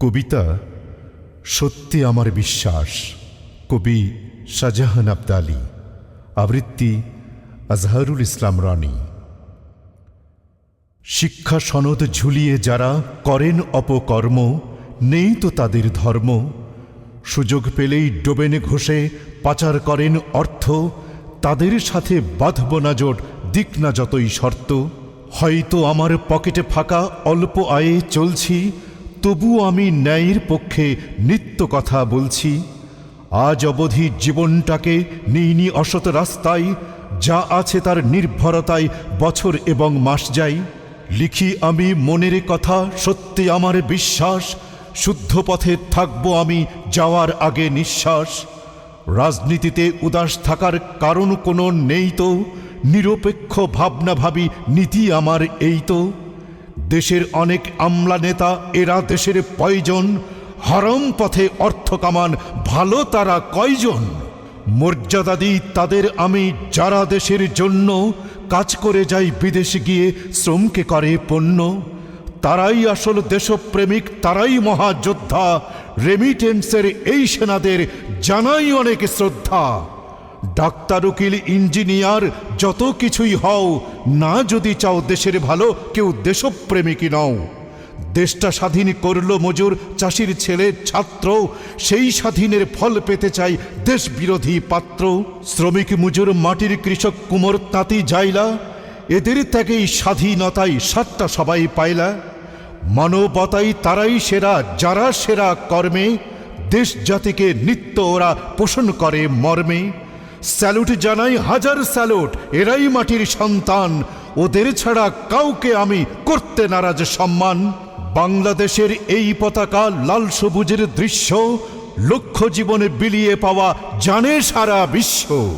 কবিতা সত্যি আমার বিশ্বাস। কবি শাহজাহান আবদালি। আবৃত্তি আজহারুল ইসলাম রানী। শিক্ষা সনদ ঝুলিয়ে যারা করেন অপকর্ম, নেই তো তাদের ধর্ম। সুযোগ পেলেই ডোবেন ঘষে, পাচার করেন অর্থ। তাদের সাথে বাঁধব না জোট, দিক না যতই শর্ত। হয়তো আমার পকেটে ফাঁকা অল্প আয়ে চলছি তবু আমি ন্যায়ের পক্ষে নিত্য কথা বলছি। আজ অবধি জীবনটাকে নিইনি অসত রাস্তায়, যা আছে তার নির্ভরতায় বছর এবং মাস যাই। লিখি আমি মনের কথা, সত্যি আমার বিশ্বাস, শুদ্ধ পথে থাকব আমি যাওয়ার আগে নিঃশ্বাস। রাজনীতিতে উদাস থাকার কারণ কোনো নেই তো, নিরপেক্ষ ভাবনা ভাবি নীতি আমার এই তো। দেশের অনেক আমলা নেতা, এরা দেশের প্রয়োজন হরম পথে অর্থ কামান, ভালো তারা কয়জন? মর্যাদা দিই তাদের আমি, যারা দেশের জন্য কাজ করে যাই বিদেশে গিয়ে শ্রমকে করে পণ্য। তারাই আসল দেশপ্রেমিক, তারাই মহাযোদ্ধা। রেমিটেন্সের এই সেনাদের জানাই অনেক শ্রদ্ধা। ডাক্তার উকিল ইঞ্জিনিয়ার যত কিছুই হও, না যদি চাও দেশের ভালো, কেউ দেশপ্রেমিকই নও। দেশটা স্বাধীন করল মজুর চাষির ছেলে ছাত্র, সেই স্বাধীনের ফল পেতে চাই দেশ বিরোধী পাত্র। শ্রমিক মুজুর মাটির কৃষক কুমোর তাঁতি যাইলা এদের থেকেই স্বাধীনতাই সাতটা সবাই পাইলা। মানবতাই তারাই সেরা, যারা সেরা কর্মে দেশ জাতিকে নিত্য ওরা পোষণ করে মর্মে। স্যালুট জানাই, হাজার স্যালুট। এরাই মাটির সন্তান। ওদের ছাড়া কাউকে আমি করতে নারাজ সম্মান। বাংলাদেশের এই পতাকা লাল সবুজের দৃশ্য। লক্ষ্য জীবনে বিলিয়ে পাওয়া জানে সারা বিশ্ব।